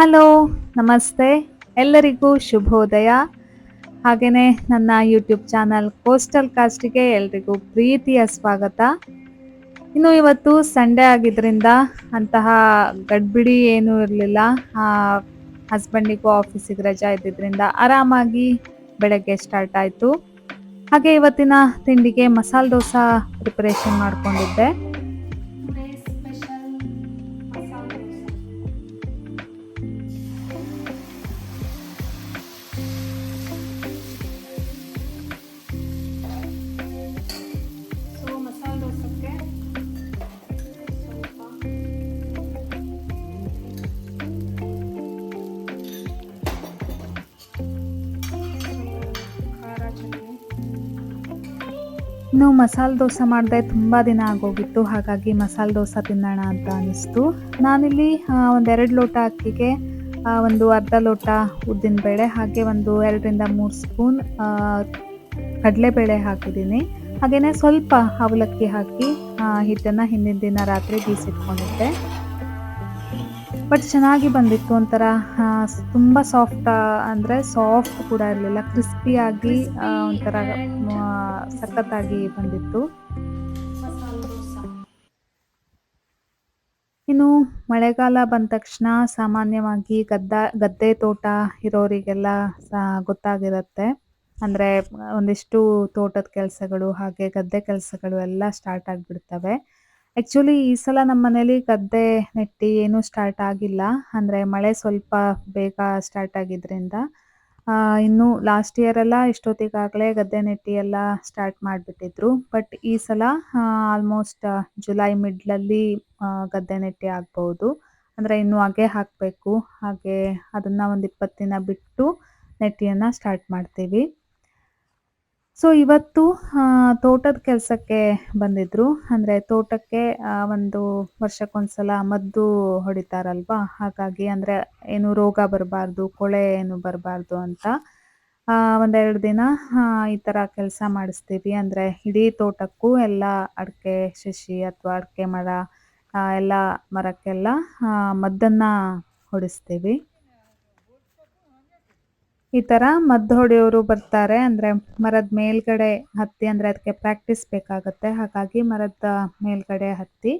Hello, ನಮಸ್ತೆ. ಎಲ್ಲರಿಗೂ ಶುಭೋದಯ. ಹಾಗೆಯೇ ನನ್ನ ಯೂಟ್ಯೂಬ್ ಚಾನಲ್ ಕೋಸ್ಟಲ್ ಕಾಸ್ಟಿಗೆ ಎಲ್ರಿಗೂ ಪ್ರೀತಿಯ ಸ್ವಾಗತ. ಇನ್ನು ಇವತ್ತು ಸಂಡೇ ಆಗಿದ್ದರಿಂದ ಅಂತಹ ಗಡ್ಬಿಡಿ ಏನೂ ಇರಲಿಲ್ಲ. ಹಸ್ಬೆಂಡಿಗೂ ಆಫೀಸಿಗೆ ರಜಾ ಇದ್ದಿದ್ದರಿಂದ ಆರಾಮಾಗಿ ಬೆಳಗ್ಗೆ ಸ್ಟಾರ್ಟ್ ಆಯಿತು. ಹಾಗೆ ಇವತ್ತಿನ ತಿಂಡಿಗೆ ಮಸಾಲೆ ದೋಸೆ ಪ್ರಿಪರೇಷನ್ ಮಾಡ್ಕೊಂಡಿದ್ದೆ. ಇನ್ನು ಮಸಾಲೆ ದೋಸೆ ಮಾಡಿದೆ ತುಂಬ ದಿನ ಆಗೋಗಿತ್ತು, ಹಾಗಾಗಿ ಮಸಾಲೆ ದೋಸೆ ತಿನ್ನೋಣ ಅಂತ ಅನ್ನಿಸ್ತು. ನಾನಿಲ್ಲಿ ಒಂದೆರಡು ಲೋಟ ಅಕ್ಕಿಗೆ ಒಂದು ಅರ್ಧ ಲೋಟ ಉದ್ದಿನಬೇಳೆ ಹಾಗೆ ಒಂದು ಎರಡರಿಂದ ಮೂರು ಸ್ಪೂನ್ ಕಡಲೆಬೇಳೆ ಹಾಕಿದ್ದೀನಿ. ಹಾಗೆಯೇ ಸ್ವಲ್ಪ ಅವಲಕ್ಕಿ ಹಾಕಿ ಹಿಟ್ಟನ್ನು ಹಿಂದಿನ ದಿನ ರಾತ್ರಿ ಬೀಸಿಟ್ಕೊಂಡಿದ್ದೆ. ಬಟ್ ಚೆನ್ನಾಗಿ ಬಂದಿತ್ತು ಒಂಥರ ತುಂಬ ಸಾಫ್ಟ್ ಅಂದರೆ ಸಾಫ್ಟ್ ಕೂಡ ಇರಲಿಲ್ಲ ಕ್ರಿಸ್ಪಿಯಾಗಿ ಒಂಥರ ಸಖತ್ತಾಗಿ ಬಂದಿತ್ತು. ಇನ್ನು ಮಳೆಗಾಲ ಬಂದ ತಕ್ಷಣ ಸಾಮಾನ್ಯವಾಗಿ ಗದ್ದ, ಗದ್ದೆ ತೋಟ ಇರೋರಿಗೆಲ್ಲ ಸಹ ಗೊತ್ತಾಗಿರುತ್ತೆ. ಅಂದರೆ, ಒಂದಿಷ್ಟು ತೋಟದ ಕೆಲಸಗಳು, ಹಾಗೆ ಗದ್ದೆ ಕೆಲಸಗಳು ಎಲ್ಲ ಸ್ಟಾರ್ಟ್ ಆಗಿಬಿಡ್ತವೆ. ಆ್ಯಕ್ಚುಲಿ ಈ ಸಲ ನಮ್ಮ ಮನೇಲಿ ಗದ್ದೆ ನೆಟ್ಟಿ ಏನೂ ಸ್ಟಾರ್ಟ್ ಆಗಿಲ್ಲ. ಅಂದರೆ ಮಳೆ ಸ್ವಲ್ಪ ಬೇಗ ಸ್ಟಾರ್ಟ್ ಆಗಿದ್ರಿಂದ. ಆ, ಇನ್ನು ಲಾಸ್ಟ್ ಇಯರ್ ಎಲ್ಲ ಇಷ್ಟೊತ್ತಿಗಾಗಲೇ ಗದ್ದೆ ನೆಟ್ಟಿ ಎಲ್ಲ ಸ್ಟಾರ್ಟ್ ಮಾಡಿಬಿಟ್ಟಿದ್ರು. ಬಟ್ ಈ ಸಲ ಆಲ್ಮೋಸ್ಟ್ ಜುಲೈ ಮಿಡ್ಲಲ್ಲಿ ಗದ್ದೆ ನೆಟ್ಟಿ ಆಗ್ಬೋದು. ಅಂದರೆ ಇನ್ನು ಅಗೆ ಹಾಕಬೇಕು. ಹಾಗೆ ಅದನ್ನು ಒಂದು ಇಪ್ಪತ್ತು ದಿನ ಬಿಟ್ಟು ನೆಟ್ಟಿಯನ್ನು ಸ್ಟಾರ್ಟ್ ಮಾಡ್ತೀವಿ. ಸೊ ಇವತ್ತು ತೋಟದ ಕೆಲಸಕ್ಕೆ ಬಂದಿದ್ರು. ಅಂದರೆ ತೋಟಕ್ಕೆ ಒಂದು ವರ್ಷಕ್ಕೊಂದ್ಸಲ ಮದ್ದು ಹೊಡಿತಾರಲ್ವಾ? ಹಾಗಾಗಿ ಅಂದರೆ ಏನು ರೋಗ ಬರಬಾರ್ದು, ಕೊಳೆ ಏನು ಬರಬಾರ್ದು ಅಂತ. ಒಂದೆರಡು ದಿನ ಈ ಥರ ಕೆಲಸ ಮಾಡಿಸ್ತೀವಿ. ಅಂದರೆ ಇಡೀ ತೋಟಕ್ಕೂ ಎಲ್ಲ ಅಡಿಕೆ, ಶಶಿ ಅಥವಾ ಅಡಿಕೆ ಮರ ಎಲ್ಲ ಮರಕ್ಕೆಲ್ಲ ಮದ್ದನ್ನು ಹೊಡಿಸ್ತೀವಿ. ಈ ತರ ಮದ್ದು ಹೊಡೆಯೋರು ಬರ್ತಾರೆ. ಅಂದ್ರೆ ಮರದ ಮೇಲ್ಗಡೆ ಹತ್ತಿ ಅಂದ್ರೆ ಅದಕ್ಕೆ ಪ್ರಾಕ್ಟೀಸ್ ಬೇಕಾಗುತ್ತೆ. ಹಾಗಾಗಿ ಮರದ ಮೇಲ್ಗಡೆ ಹತ್ತಿ,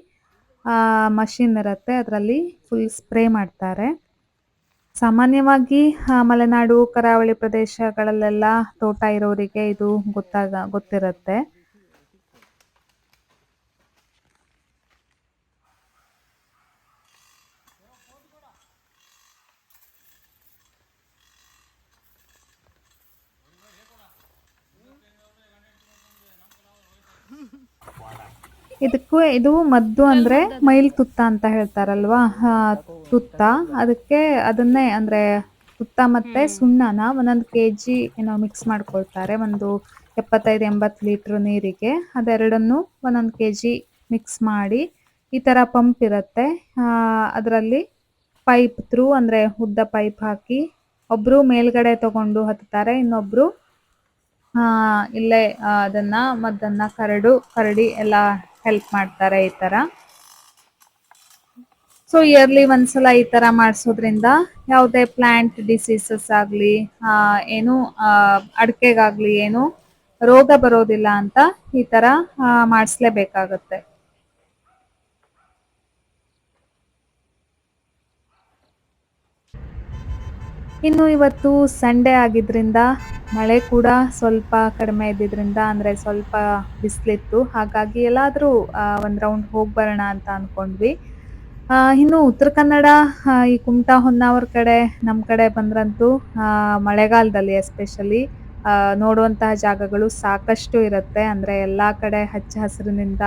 ಆ ಮಷಿನ್ ಇರುತ್ತೆ. ಅದರಲ್ಲಿ ಫುಲ್ ಸ್ಪ್ರೇ ಮಾಡ್ತಾರೆ. ಸಾಮಾನ್ಯವಾಗಿ ಮಲೆನಾಡು, ಕರಾವಳಿ ಪ್ರದೇಶಗಳಲ್ಲೆಲ್ಲ ತೋಟ ಇರೋರಿಗೆ ಇದು ಗೊತ್ತಾಗ, ಗೊತ್ತಿರುತ್ತೆ. ಇದಕ್ಕೂ ಇದು ಮದ್ದು ಅಂದ್ರೆ ಮೈಲ್ ತುತ್ತ ಅಂತ ಹೇಳ್ತಾರಲ್ವಾ? ತುತ್ತ. ಅದಕ್ಕೆ ಅದನ್ನೇ ಅಂದ್ರೆ ತುತ್ತ ಮತ್ತೆ ಸುಣ್ಣನ ಒಂದೊಂದು ಕೆ ಜಿ ಏನೋ ಮಿಕ್ಸ್ ಮಾಡ್ಕೊಳ್ತಾರೆ. ಒಂದು ಎಪ್ಪತ್ತೈದು, ಎಂಬತ್ತು ಲೀಟ್ರ್ ನೀರಿಗೆ. ಅದೆರಡನ್ನು ಒಂದೊಂದು ಕೆ ಜಿ ಮಿಕ್ಸ್ ಮಾಡಿ ಈ ತರ ಪಂಪ್ ಇರುತ್ತೆ. ಅದರಲ್ಲಿ ಪೈಪ್ ಥ್ರೂ ಅಂದ್ರೆ ಉದ್ದ ಪೈಪ್ ಹಾಕಿ ಒಬ್ರು ಮೇಲ್ಗಡೆ ತಗೊಂಡು ಹತ್ತಾರೆ, ಇನ್ನೊಬ್ರು ಇಲ್ಲೇ ಅದನ್ನ ಮದ್ದನ್ನ ಕರಡು, ಕರಡಿ ಎಲ್ಲ ಹೆಲ್ಪ್ ಮಾಡ್ತಾರೆ ಈ ತರ. ಸೊ ಇಯರ್ಲಿ ಒಂದ್ಸಲ ಈ ತರ ಮಾಡಿಸೋದ್ರಿಂದ ಯಾವುದೇ ಪ್ಲಾಂಟ್ ಡಿಸೀಸಸ್ ಆಗಲಿ ಏನು ಅಡಕೆಗಾಗ್ಲಿ ಏನು ರೋಗ ಬರೋದಿಲ್ಲ ಅಂತ ಈ ತರ ಮಾಡಿಸ್ಲೇಬೇಕಾಗತ್ತೆ. ಇನ್ನು ಇವತ್ತು ಸಂಡೇ ಆಗಿದ್ರಿಂದ ಮಳೆ ಕೂಡ ಸ್ವಲ್ಪ ಕಡಿಮೆ ಇದ್ದಿದ್ರಿಂದ ಅಂದರೆ ಸ್ವಲ್ಪ ಬಿಸಿಲಿತ್ತು. ಹಾಗಾಗಿ ಎಲ್ಲಾದರೂ ಒಂದು ರೌಂಡ್ ಹೋಗಿ ಬರೋಣ ಅಂತ ಅನ್ಕೊಂಡ್ವಿ. ಇನ್ನು ಉತ್ತರ ಕನ್ನಡ ಈ ಕುಮಟಾ, ಹೊನ್ನಾವರ ಕಡೆ ನಮ್ಮ ಕಡೆ ಬಂದ್ರಂತೂ ಮಳೆಗಾಲದಲ್ಲಿ ಎಸ್ಪೆಷಲಿ ನೋಡುವಂತಹ ಜಾಗಗಳು ಸಾಕಷ್ಟು ಇರುತ್ತೆ. ಅಂದರೆ ಎಲ್ಲ ಕಡೆ ಹಚ್ಚ ಹಸಿರಿನಿಂದ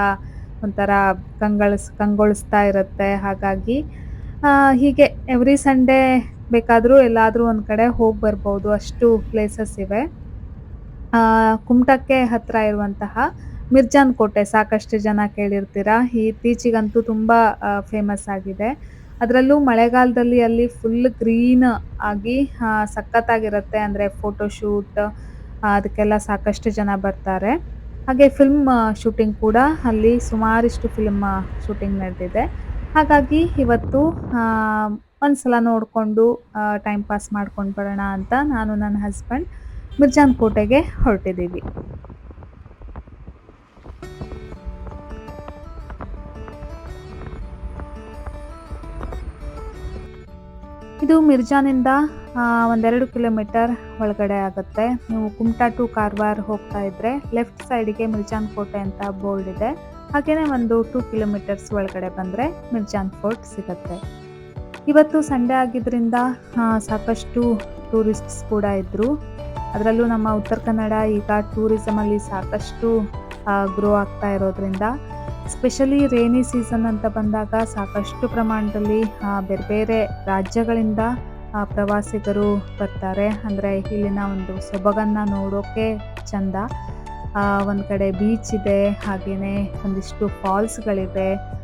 ಒಂಥರ ಕಂಗೊಳಿಸ್, ಕಂಗೊಳಿಸ್ತಾ ಇರುತ್ತೆ. ಹಾಗಾಗಿ ಹೀಗೆ ಎವ್ರಿ ಸಂಡೇ ಬೇಕಾದರೂ ಎಲ್ಲಾದರೂ ಒಂದು ಕಡೆ ಹೋಗಿ ಬರ್ಬೋದು. ಅಷ್ಟು ಪ್ಲೇಸಸ್ ಇವೆ. ಕುಮಟಕ್ಕೆ ಹತ್ತಿರ ಇರುವಂತಹ ಮಿರ್ಜಾನ್ ಕೋಟೆ ಸಾಕಷ್ಟು ಜನ ಕೇಳಿರ್ತೀರ. ಇತ್ತೀಚಿಗಂತೂ ತುಂಬ ಫೇಮಸ್ ಆಗಿದೆ. ಅದರಲ್ಲೂ ಮಳೆಗಾಲದಲ್ಲಿ ಅಲ್ಲಿ ಫುಲ್ ಗ್ರೀನ್ ಆಗಿ ಸಖತ್ತಾಗಿರುತ್ತೆ. ಅಂದರೆ ಫೋಟೋಶೂಟ್ ಅದಕ್ಕೆಲ್ಲ ಸಾಕಷ್ಟು ಜನ ಬರ್ತಾರೆ. ಹಾಗೆ ಫಿಲ್ಮ್ ಶೂಟಿಂಗ್ ಕೂಡ ಅಲ್ಲಿ ಸುಮಾರಿಷ್ಟು ಫಿಲ್ಮ್ ಶೂಟಿಂಗ್ ನಡೆದಿದೆ. ಹಾಗಾಗಿ ಇವತ್ತು ಆ, ಒಂದ್ಸಲ ನೋಡಿಕೊಂಡು ಟೈಮ್ ಪಾಸ್ ಮಾಡ್ಕೊಂಡು ಬರೋಣ ಅಂತ ನಾನು ನನ್ನ ಹಸ್ಬೆಂಡ್ ಮಿರ್ಜಾನ್ ಕೋಟೆಗೆ ಹೊರಟಿದ್ದೀವಿ. ಇದು ಮಿರ್ಜಾನಿಂದ ಒಂದೆರಡು ಕಿಲೋಮೀಟರ್ ಒಳಗಡೆ ಆಗುತ್ತೆ. ನೀವು ಕುಮಟಾ ಟು ಕಾರವಾರ ಹೋಗ್ತಾ ಇದ್ರೆ ಲೆಫ್ಟ್ ಸೈಡ್ಗೆ ಮಿರ್ಜಾನ್ ಕೋಟೆ ಅಂತ ಬೋರ್ಡ್ ಇದೆ. ಹಾಗೇನೆ ಒಂದು ಟೂ ಕಿಲೋಮೀಟರ್ಸ್ ಒಳಗಡೆ ಬಂದರೆ ಮಿರ್ಜಾನ್ ಫೋರ್ಟ್ ಸಿಗುತ್ತೆ. ಇವತ್ತು ಸಂಡೇ ಆಗಿದ್ದರಿಂದ ಸಾಕಷ್ಟು ಟೂರಿಸ್ಟ್ಸ್ ಕೂಡ ಇದ್ದರು ಅದರಲ್ಲೂ ನಮ್ಮ ಉತ್ತರ ಕನ್ನಡ ಈಗ ಟೂರಿಸಮಲ್ಲಿ ಸಾಕಷ್ಟು ಗ್ರೋ ಆಗ್ತಾ ಇರೋದ್ರಿಂದ ಸ್ಪೆಷಲಿ ರೇನಿ ಸೀಸನ್ ಅಂತ ಬಂದಾಗ ಸಾಕಷ್ಟು ಪ್ರಮಾಣದಲ್ಲಿ ಬೇರೆ ಬೇರೆ ರಾಜ್ಯಗಳಿಂದ ಪ್ರವಾಸಿಗರು ಬರ್ತಾರೆ. ಅಂದರೆ ಇಲ್ಲಿನ ಒಂದು ಸೊಬಗನ್ನು ನೋಡೋಕ್ಕೆ ಚಂದ. ಒಂದು ಕಡೆ ಬೀಚ್ ಇದೆ ಹಾಗೆಯೇ ಒಂದಿಷ್ಟು ಫಾಲ್ಸ್ಗಳಿವೆ ಆ,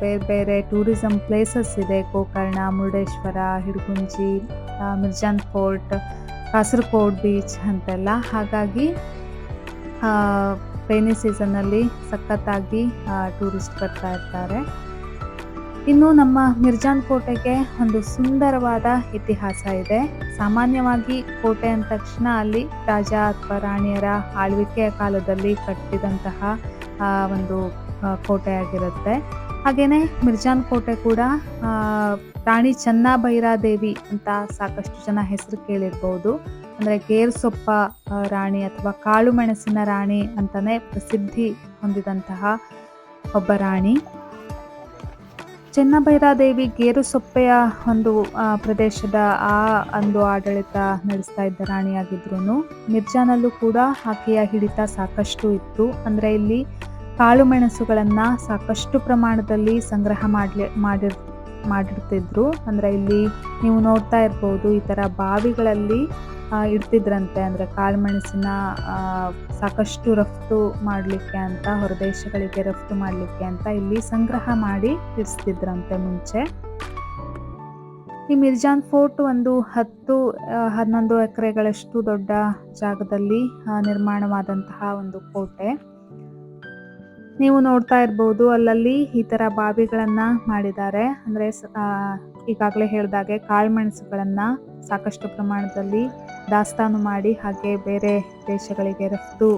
ಬೇರೆ ಬೇರೆ ಟೂರಿಸಮ್ ಪ್ಲೇಸಸ್ ಇದೆ. ಗೋಕರ್ಣ ಮುರುಡೇಶ್ವರ ಹಿಡಗುಂಜಿ ಮಿರ್ಜಾನ್ ಫೋರ್ಟ್ ಕಾಸರಗೋಡ್ ಬೀಚ್ ಅಂತೆಲ್ಲ. ಹಾಗಾಗಿ ರೈನಿ ಸೀಸನ್ನಲ್ಲಿ ಸಖತ್ತಾಗಿ ಟೂರಿಸ್ಟ್ ಬರ್ತಾ ಇರ್ತಾರೆ. ಇನ್ನು ನಮ್ಮ ಮಿರ್ಜಾನ್ ಕೋಟೆಗೆ ಒಂದು ಸುಂದರವಾದ ಇತಿಹಾಸ ಇದೆ. ಸಾಮಾನ್ಯವಾಗಿ ಕೋಟೆ ಅಂದ ತಕ್ಷಣ ಅಲ್ಲಿ ರಾಜ ಅಥವಾ ರಾಣಿಯರ ಆಳ್ವಿಕೆಯ ಕಾಲದಲ್ಲಿ ಕಟ್ಟಿದಂತಹ ಒಂದು ಒಂದು ಆ, ಹಾಗೇನೆ ಮಿರ್ಜಾನ್ ಕೋಟೆ ಕೂಡ ರಾಣಿ ಚೆನ್ನಭೈರಾದೇವಿ ಅಂತ ಸಾಕಷ್ಟು ಜನ ಹೆಸರು ಕೇಳಿರ್ಬೋದು. ಅಂದರೆ ಗೇರ್ಸೊಪ್ಪ ರಾಣಿ ಅಥವಾ ಕಾಳು ಮೆಣಸಿನ ರಾಣಿ ಅಂತಲೇ ಪ್ರಸಿದ್ಧಿ ಹೊಂದಿದಂತಹ ಒಬ್ಬ ರಾಣಿ. ಚೆನ್ನಭೈರಾದೇವಿ ಗೇರು ಸೊಪ್ಪೆಯ ಒಂದು ಪ್ರದೇಶದ ಆ ಒಂದು ಆಡಳಿತ ನಡೆಸ್ತಾ ಇದ್ದ ರಾಣಿಯಾಗಿದ್ರು ಮಿರ್ಜಾನಲ್ಲೂ ಕೂಡ ಆಕೆಯ ಹಿಡಿತ ಸಾಕಷ್ಟು ಇತ್ತು. ಅಂದರೆ ಇಲ್ಲಿ ಕಾಳು ಮೆಣಸುಗಳನ್ನು ಸಾಕಷ್ಟು ಪ್ರಮಾಣದಲ್ಲಿ ಸಂಗ್ರಹ ಮಾಡಲಿ ಮಾಡಿರ್ ಮಾಡಿರ್ತಿದ್ರು. ಅಂದರೆ ಇಲ್ಲಿ ನೀವು ನೋಡ್ತಾ ಇರ್ಬೋದು ಈ ಥರ ಬಾವಿಗಳಲ್ಲಿ ಇಡ್ತಿದ್ರಂತೆ. ಅಂದರೆ ಕಾಳುಮೆಣಸಿನ ಆ, ಸಾಕಷ್ಟು ರಫ್ತು ಮಾಡಲಿಕ್ಕೆ ಅಂತ ಹೊರದೇಶಗಳಿಗೆ ರಫ್ತು ಮಾಡಲಿಕ್ಕೆ ಅಂತ ಇಲ್ಲಿ ಸಂಗ್ರಹ ಮಾಡಿ ಇರಿಸ್ತಿದ್ರಂತೆ ಮುಂಚೆ. ಈ ಮಿರ್ಜಾನ್ ಫೋರ್ಟ್ ಒಂದು ಹತ್ತು ಹನ್ನೊಂದು ಎಕರೆಗಳಷ್ಟು ದೊಡ್ಡ ಜಾಗದಲ್ಲಿ ನಿರ್ಮಾಣವಾದಂತಹ ಒಂದು ಕೋಟೆ. ನೀವು ನೋಡ್ತಾ ಇರ್ಬೋದು, ಅಲ್ಲಲ್ಲಿ ಈ ಥರ ಬಾವಿಗಳನ್ನು ಮಾಡಿದ್ದಾರೆ. ಅಂದರೆ ಈಗಾಗಲೇ ಹೇಳಿದಾಗೆ ಕಾಳುಮೆಣಸುಗಳನ್ನು ಸಾಕಷ್ಟು ಪ್ರಮಾಣದಲ್ಲಿ ದಾಸ್ತಾನು ಮಾಡಿ ಹಾಗೆ ಬೇರೆ ದೇಶಗಳಿಗೆ ರಫ್ತು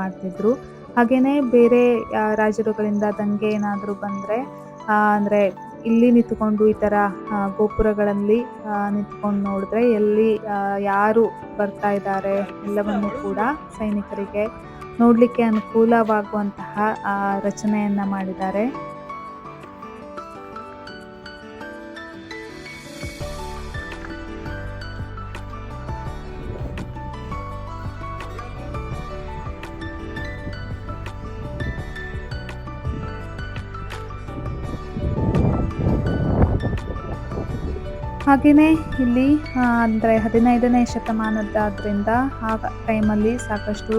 ಮಾಡ್ತಿದ್ರು. ಹಾಗೆಯೇ ಬೇರೆ ರಾಜರುಗಳಿಂದ ದಂಗೆ ಏನಾದರೂ ಬಂದರೆ ಅಂದರೆ ಇಲ್ಲಿ ನಿಂತ್ಕೊಂಡು ಈ ಥರ ಗೋಪುರಗಳಲ್ಲಿ ನಿಂತ್ಕೊಂಡು ನೋಡಿದ್ರೆ ಎಲ್ಲಿ ಯಾರು ಬರ್ತಾ ಇದ್ದಾರೆ ಎಲ್ಲವನ್ನು ಕೂಡ ಸೈನಿಕರಿಗೆ ನೋಡಲಿಕ್ಕೆ ಅನುಕೂಲವಾಗುವಂತಹ ರಚನೆಯನ್ನ ಮಾಡಿದ್ದಾರೆ. ಹಾಗೆಯೇ ಇಲ್ಲಿ ಅಂದರೆ ಹದಿನೈದನೇ ಶತಮಾನದಾದ್ರಿಂದ ಆ ಟೈಮಲ್ಲಿ ಸಾಕಷ್ಟು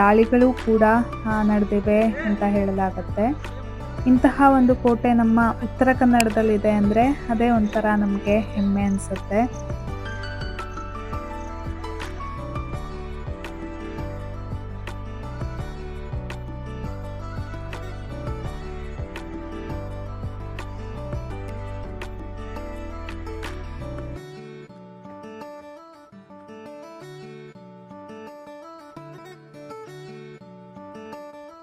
ದಾಳಿಗಳು ಕೂಡ ನಡೆದಿವೆ ಅಂತ ಹೇಳಲಾಗುತ್ತೆ. ಇಂತಹ ಒಂದು ಕೋಟೆ ನಮ್ಮ ಉತ್ತರ ಕನ್ನಡದಲ್ಲಿದೆ ಅಂದರೆ ಅದೇ ಒಂಥರ ನಮಗೆ ಹೆಮ್ಮೆ ಅನಿಸುತ್ತೆ.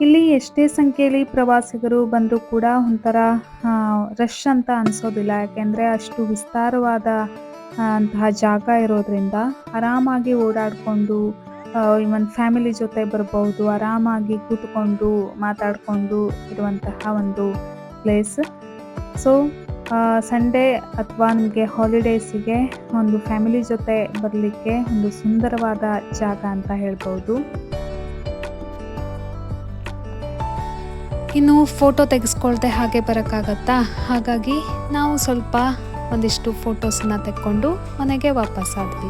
ಇಲ್ಲಿ ಎಷ್ಟೇ ಸಂಖ್ಯೆಯಲ್ಲಿ ಪ್ರವಾಸಿಗರು ಬಂದರೂ ಕೂಡ ಒಂಥರ ರಶ್ ಅಂತ ಅನಿಸೋದಿಲ್ಲ. ಯಾಕೆಂದರೆ ಅಷ್ಟು ವಿಸ್ತಾರವಾದ ಅಂತಹ ಜಾಗ ಇರೋದ್ರಿಂದ ಆರಾಮಾಗಿ ಓಡಾಡಿಕೊಂಡು ಒಂದು ಫ್ಯಾಮಿಲಿ ಜೊತೆ ಬರಬಹುದು, ಆರಾಮಾಗಿ ಕೂತ್ಕೊಂಡು ಮಾತಾಡಿಕೊಂಡು ಇರುವಂತಹ ಒಂದು ಪ್ಲೇಸ್ ಸೊ ಸಂಡೇ ಅಥವಾ ನಿಮಗೆ ಹಾಲಿಡೇಸಿಗೆ ಒಂದು ಫ್ಯಾಮಿಲಿ ಜೊತೆ ಬರಲಿಕ್ಕೆ ಒಂದು ಸುಂದರವಾದ ಜಾಗ ಅಂತ ಹೇಳ್ಬೋದು ಇನ್ನು ಫೋಟೋ ತೆಗೆಸ್ಕೊಳ್ದೆ ಹಾಗೆ ಬರೋಕ್ಕಾಗತ್ತಾ? ಹಾಗಾಗಿ ನಾವು ಸ್ವಲ್ಪ ಒಂದಿಷ್ಟು ಫೋಟೋಸನ್ನ ತೆಕ್ಕೊಂಡು ಮನೆಗೆ ವಾಪಸ್ ಆದ್ವಿ